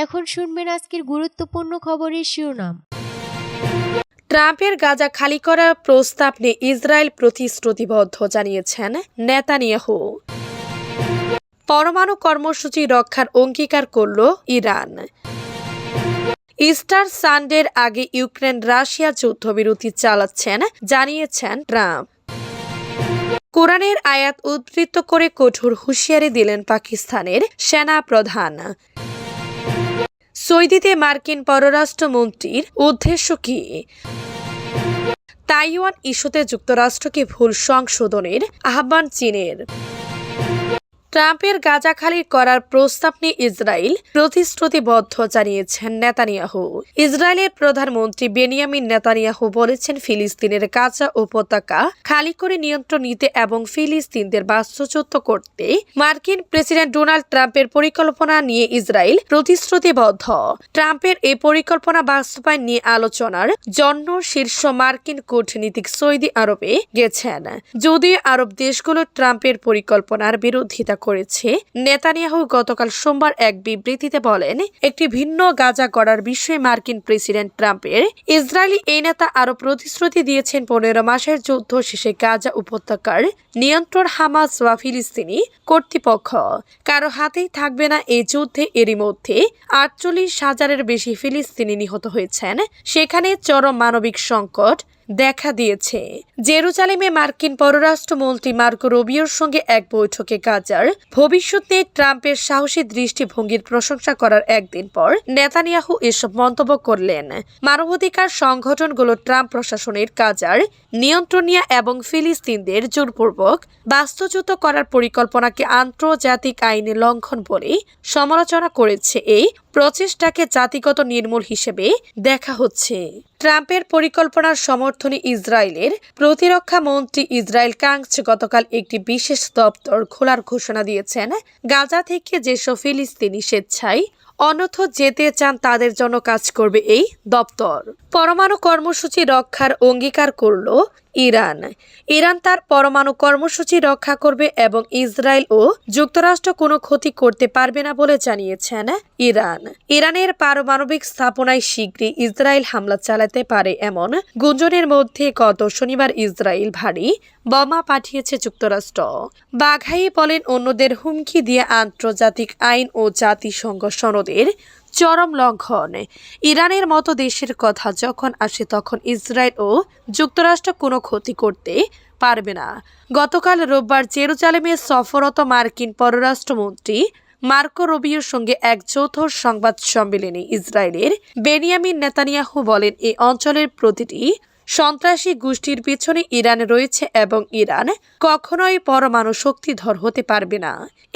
এখন শুনবেন আজকের গুরুত্বপূর্ণ খবরের শিরোনাম। ট্রাম্পের গাজা খালি করার প্রস্তাব নিয়ে ইসরায়েল প্রতিশ্রুতিবদ্ধ জানিয়েছেন নেতানিয়াহু। পরমাণু কর্মসূচি রক্ষার অঙ্গীকার করল ইরান। ইস্টার সানডের আগে ইউক্রেন রাশিয়া যুদ্ধবিরতি চালাচ্ছেন, জানিয়েছেন ট্রাম্প। কোরআনের আয়াত উদ্ধৃত করে কঠোর হুঁশিয়ারি দিলেন পাকিস্তানের সেনা প্রধান সৌদিতে মার্কিন পররাষ্ট্রমন্ত্রীর উদ্দেশ্য কি? তাইওয়ান ইস্যুতে যুক্তরাষ্ট্রকে ভুল সংশোধনের আহ্বান চীনের। ট্রাম্পের গাজা খালি করার প্রস্তাব নিয়ে ইসরায়েল প্রতিশ্রুতিবদ্ধ জানিয়েছেন নেতানিয়াহু। ইসরায়েলের প্রধানমন্ত্রী বেনিয়ামিন নেতানিয়াহু বলেছেন, ফিলিস্তিনের গাজা উপত্যকা খালি করে নিয়ন্ত্রণ নিতে এবং ফিলিস্তিনদের বাস্তুচ্যুত করতে মার্কিন প্রেসিডেন্ট ডোনাল্ড ট্রাম্পের পরিকল্পনা নিয়ে ইসরায়েল প্রতিশ্রুতিবদ্ধ। ট্রাম্পের এই পরিকল্পনা বাস্তবায়ন নিয়ে আলোচনার জন্য শীর্ষ মার্কিন কূটনীতিক সৌদি আরবে গেছেন। যদিও আরব দেশগুলো ট্রাম্পের পরিকল্পনার বিরোধিতা করেছে। নেতানিয়াহু গতকাল সোমবার এক বিবৃতিতে বলেন, একটি ভিন্ন গাজা করার বিষয়ে মার্কিন প্রেসিডেন্ট ট্রাম্পের ইসরায়েলি এই নেতা আরও প্রতিশ্রুতি দিয়েছেন পনেরো মাসের যুদ্ধ শেষে গাজা উপত্যকার নিয়ন্ত্রণ হামাস বা ফিলিস্তিনি কর্তৃপক্ষ। কারও হাতেই থাকবে না এই যুদ্ধে, এরই মধ্যে আটচল্লিশ হাজারের বেশি ফিলিস্তিনি নিহত হয়েছেন। সেখানে চরম মানবিক সংকট দেখা দিয়েছে। জেরুজালেমে মার্কিন পররাষ্ট্রমন্ত্রী মার্কো রবিওর সঙ্গে এক বৈঠকে গাজার ভবিষ্যৎ নিয়ে ট্রাম্পের সাহসী দৃষ্টিভঙ্গির প্রশংসা করার একদিন পর নেতানিয়াহু এসব মন্তব্য করলেন। মানবাধিকার সংগঠনগুলো ট্রাম্প প্রশাসনের গাজার নিয়ন্ত্রণ নিয়ে এবং ফিলিস্তিনদের জোরপূর্বক বাস্তুচ্যুত করার পরিকল্পনাকে আন্তর্জাতিক আইনে লঙ্ঘন বলে সমালোচনা করেছে। এই প্রচেষ্টাকে জাতিগত নির্মূল হিসেবে দেখা হচ্ছে। ট্রাম্পের পরিকল্পনার সমর্থনে ইসরায়েলের। প্রতিরক্ষা মন্ত্রী ইসরায়েল কাংস গতকাল একটি বিশেষ দপ্তর খোলার ঘোষণা দিয়েছেন। গাজা থেকে যেসব ফিলিস্তিনি স্বেচ্ছায় অনথ যেতে চান, তাদের জন্য কাজ করবে এই দপ্তর। পরমাণু কর্মসূচি রক্ষার অঙ্গীকার করল ইরান। ইরান তার পরমাণু কর্মসূচি রক্ষা করবে এবং ইসরায়েল ও যুক্তরাষ্ট্র কোনো ক্ষতি করতে পারবে না বলে জানিয়েছেন ইরান। ইরানের পারমাণবিক স্থাপনায় শীঘ্রই ইসরায়েল হামলা চালাতে পারে এমন গুঞ্জনের মধ্যে গত শনিবার ইসরায়েল ভারী বোমা পাঠিয়েছে যুক্তরাষ্ট্র। বাঘাই বলেন, অন্যদের হুমকি দিয়ে আন্তর্জাতিক আইন ও জাতিসংঘ সনদের চরম লঙ্ঘন। ইরানের মতো দেশের কথা যখন আসে, তখন ইসরায়েল ও যুক্তরাষ্ট্র কোনো ক্ষতি করতে পারবে না। গতকাল রোববার জেরুজালেমে সফরত মার্কিন পররাষ্ট্রমন্ত্রী মার্কো রবিওর সঙ্গে এক যৌথ সংবাদ সম্মেলনে ইসরায়েলের বেনিয়ামিন নেতানিয়াহু বলেন এই অঞ্চলের প্রতিটি সন্ত্রাসী গোষ্ঠীর পিছনে ইরান রয়েছে এবং ইরান কখনোই পরমাণু শক্তিধর হতে পারবে না।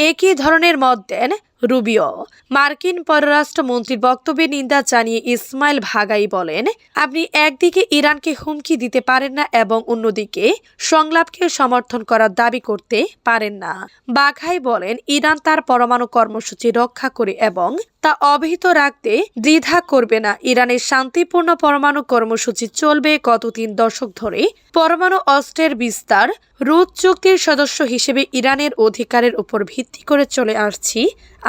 একই ধরনের মত দেন রুবিও। মার্কিন পররাষ্ট্রমন্ত্রীর বক্তব্যে নিন্দা জানিয়ে ইসমাইল ভাগাই বলেন, আপনি একদিকে ইরানকে হুমকি দিতে পারেন না এবং অন্যদিকে সংলাপকে সমর্থন করার দাবি করতে পারেন না। বাঘাই বলেন, ইরান তার পরমাণু কর্মসূচি রক্ষা করে এবং তা অবহিত রাখতে দ্বিধা করবে না। ইরানের শান্তিপূর্ণ পরমাণু কর্মসূচি চলবে গত তিন দশক ধরে। পরমাণু অস্ত্রের বিস্তার রুদ চুক্তির সদস্য হিসেবে ইরানের অধিকারের উপর ভিত্তি করে চলে আসছি।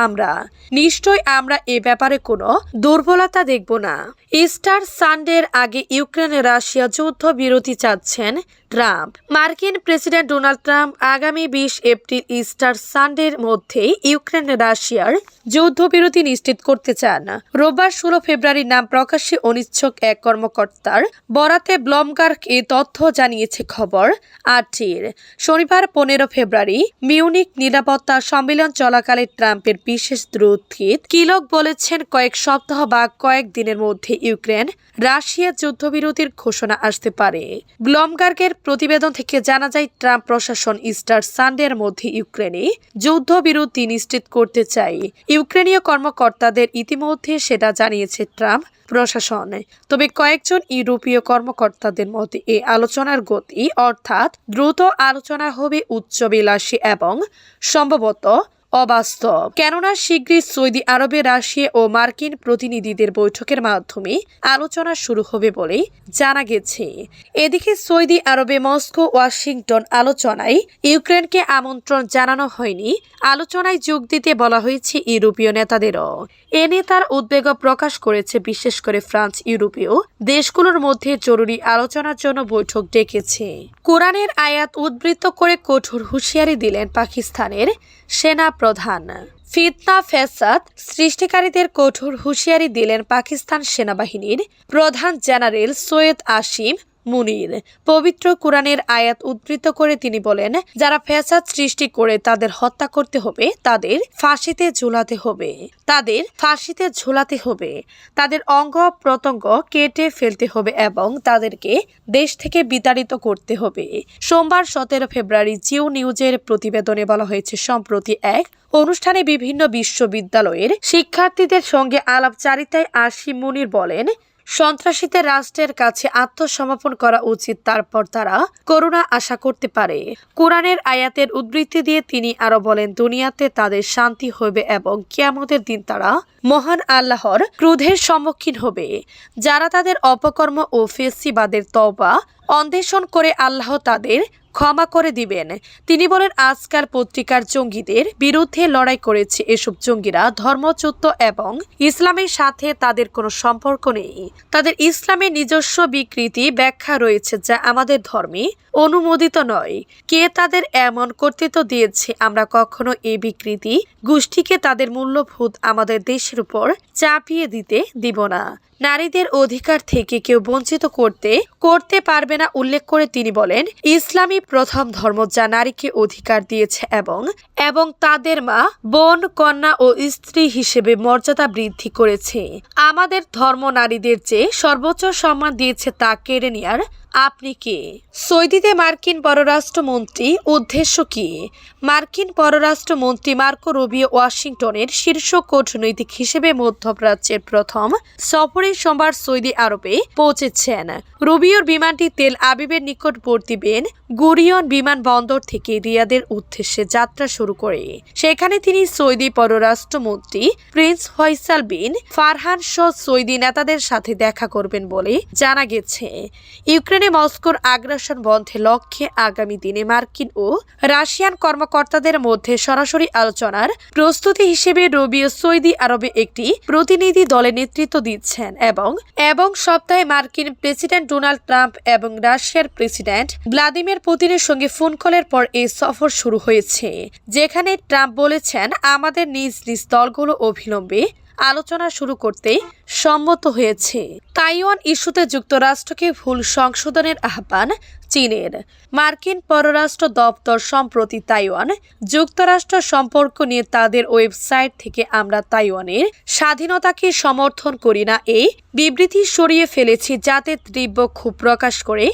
আমরা। নিশ্চয় আমরা এ ব্যাপারে কোনো দুর্বলতা দেখব না। ইস্টার সানডের আগে ইউক্রেন রাশিয়া যুদ্ধ বিরতি চাচ্ছেন ট্রাম্প। মার্কিন প্রেসিডেন্ট ডোনাল্ড ট্রাম্প আগামী বিশ এপ্রিল ইস্টার সানডের মধ্যে ইউক্রেন রাশিয়ার যুদ্ধবিরতি নিশ্চিত করতে চান। রোববার ষোলো ফেব্রুয়ারির নাম প্রকাশ্যে অনিচ্ছুক এক কর্মকর্তার বরাতে ব্লমগার্ক এ তথ্য জানিয়েছে খবর আটটির। শনিবার পনেরো ফেব্রুয়ারি মিউনিক নিরাপত্তা সম্মেলন চলাকালে ট্রাম্পের বিশেষ দ্রুতহিত কিলক বলেছেন কয়েক সপ্তাহ বা কয়েক দিনের মধ্যে ইউক্রেন রাশিয়া যুদ্ধবিরতির ঘোষণা আসতে পারে। ব্লমগার্গের প্রতিবেদন থেকে জানা যায়, ট্রাম্প প্রশাসন ইস্টার সানডের মধ্যে ইউক্রেনে যুদ্ধবিরতি নিশ্চিত করতে চায়। ইউক্রেনীয় কর্মকর্তাদের ইতিমধ্যে সেটা জানিয়েছে ট্রাম্প প্রশাসন। তবে কয়েকজন ইউরোপীয় কর্মকর্তাদের মতে এই আলোচনার গতি অর্থাৎ দ্রুত আলোচনা হবে উচ্চবিলাসী এবং সম্ভবত অবাস্তব। কেননা শীঘ্রই সৌদি আরবে রাশিয়া ও মার্কিন প্রতিনিধিদের বৈঠকের মাধ্যমে আলোচনা শুরু হবে বলে জানা গেছে। এদিকে সৌদি আরবে মস্কো, ওয়াশিংটন আলোচনায় ইউক্রেনকে আমন্ত্রণ জানানো হয়নি। আলোচনায় যোগ দিতে বলা হয়েছে ইউরোপীয় নেতাদেরও। এ নিয়ে তার উদ্বেগ প্রকাশ করেছে বিশেষ করে ফ্রান্স, ইউরোপীয় দেশগুলোর মধ্যে জরুরি আলোচনার জন্য বৈঠক ডেকেছে। কোরআনের আয়াত উদ্বৃত্ত করে কঠোর হুঁশিয়ারি দিলেন পাকিস্তানের সেনা প্রধান। ফিতনা ফেসাদ সৃষ্টিকারীদের কঠোর হুঁশিয়ারি দিলেন পাকিস্তান সেনাবাহিনীর প্রধান জেনারেল সৈয়দ আসিম মুনির। পবিত্র কোরআনের আয়াত উদ্ধৃত করে তিনি বলেন, যারা ফ্যাসাদ সৃষ্টি করে তাদের হত্যা করতে হবে, তাদের ফাঁসিতে ঝুলাতে হবে। তাদের ফাঁসিতে ঝুলাতে হবে। তাদের অঙ্গ প্রত্যঙ্গ কেটে ফেলতে হবে এবং তাদেরকে দেশ থেকে বিতাড়িত করতে হবে। সোমবার সতেরো ফেব্রুয়ারি জিও নিউজের প্রতিবেদনে বলা হয়েছে, সম্প্রতি এক অনুষ্ঠানে বিভিন্ন বিশ্ববিদ্যালয়ের শিক্ষার্থীদের সঙ্গে আলাপচারিতায় আসিম মুনির বলেন সন্ত্রাসীদের রাষ্ট্রের কাছে আত্মসমর্পণ করা উচিত, তারপর তারা করুণা আশা করতে পারে। কোরআনের আয়াতের উদ্বৃত্তি দিয়ে তিনি আরও বলেন, দুনিয়াতে তাদের শান্তি হবে এবং কিয়ামতের দিন তারা মহান আল্লাহর ক্রোধের সম্মুখীন হবে। যারা তাদের অপকর্ম ও ফেসিবাদের তওবা অন্বেষণ করে আল্লাহ তাদের ক্ষমা করে দিবেন। তিনি বলেন, আজকাল পত্রিকার জঙ্গিদের বিরুদ্ধে লড়াই করেছে এসব জঙ্গিরা ধর্মচ্যুত এবং ইসলামের সাথে তাদের কোনো সম্পর্ক নেই। তাদের ইসলামের নিজস্ব বিকৃতি ব্যাখ্যা রয়েছে যা আমাদের ধর্মে অনুমোদিত নয়। কে তাদের এমন কর্তৃত্ব দিয়েছে আমরা কখনো এই বিকৃতি গোষ্ঠীকে তাদের মূল্যভূত আমাদের দেশের উপর চাপিয়ে দিতে দিব না। নারীদের অধিকার থেকে কেউ বঞ্চিত করতে করতে পারবে না উল্লেখ করে তিনি বলেন, ইসলামী প্রথম ধর্ম যা নারীকে অধিকার দিয়েছে এবং এবং তাদের মা, বোন, কন্যা ও স্ত্রী হিসেবে মর্যাদা বৃদ্ধি করেছে। আমাদের ধর্ম নারীদের যে সর্বোচ্চ সম্মান দিয়েছে তা কেড়ে নেয়ার আপনি কে? সৌদিতে মার্কিন পররাষ্ট্রমন্ত্রী উদ্দেশ্য কি? মার্কিন পররাষ্ট্রমন্ত্রী মার্কো রুবিও ওয়াশিংটনের শীর্ষ কূটনৈতিক হিসেবে মধ্যপ্রাচ্যের প্রথম সফরে সোমবার সৌদি আরবে পৌঁছেছেন। রুবিওর বিমানটি তেল আবিবের নিকটবর্তী বেন গুরিয়ন বিমানবন্দর থেকে রিয়াদের উদ্দেশ্যে যাত্রা শুরু করে। সেখানে তিনি সৌদি পররাষ্ট্রমন্ত্রী Prince Faisal bin Farhan Saudi নেতাদের সাথে দেখা করবেন বলে জানা গেছে। ইউক্রেনে মস্কোর আগ্রাসন বন্ধে লক্ষ্যে আগামী দিনে মার্কিন ও রাশিয়ান কর্মকর্তাদের মধ্যে সরাসরি আলোচনার প্রস্তুতি হিসেবে রবিও সৌদি আরবে একটি প্রতিনিধি দলে নেতৃত্ব দিচ্ছেন এবং এবং সপ্তাহে মার্কিন প্রেসিডেন্ট ডোনাল্ড ট্রাম্প এবং রাশিয়ার প্রেসিডেন্ট ভ্লাদিমির পুতিনের সঙ্গে ফোন কলের পর এই সফর শুরু হয়েছে, যেখানে ট্রাম্প বলেছেন, আমাদের নিজ নিজ দলগুলো অবিলম্বে আলোচনা শুরু করতে সম্মত হয়েছে। তাইওয়ান ইস্যুতে যুক্তরাষ্ট্রকে ভুল সংশোধনের আহ্বান চীনের। মার্কিন পররাষ্ট্র দপ্তর সম্প্রতি তাইওয়ান যুক্তরাষ্ট্র সম্পর্ক নিয়ে তাদের ওয়েবসাইট থেকে আমরা তাইওয়ানের স্বাধীনতাকে সমর্থন করি না, এই বিবৃতি সরিয়ে ফেলেছি যাতে তীব্র ক্ষোভ প্রকাশ করে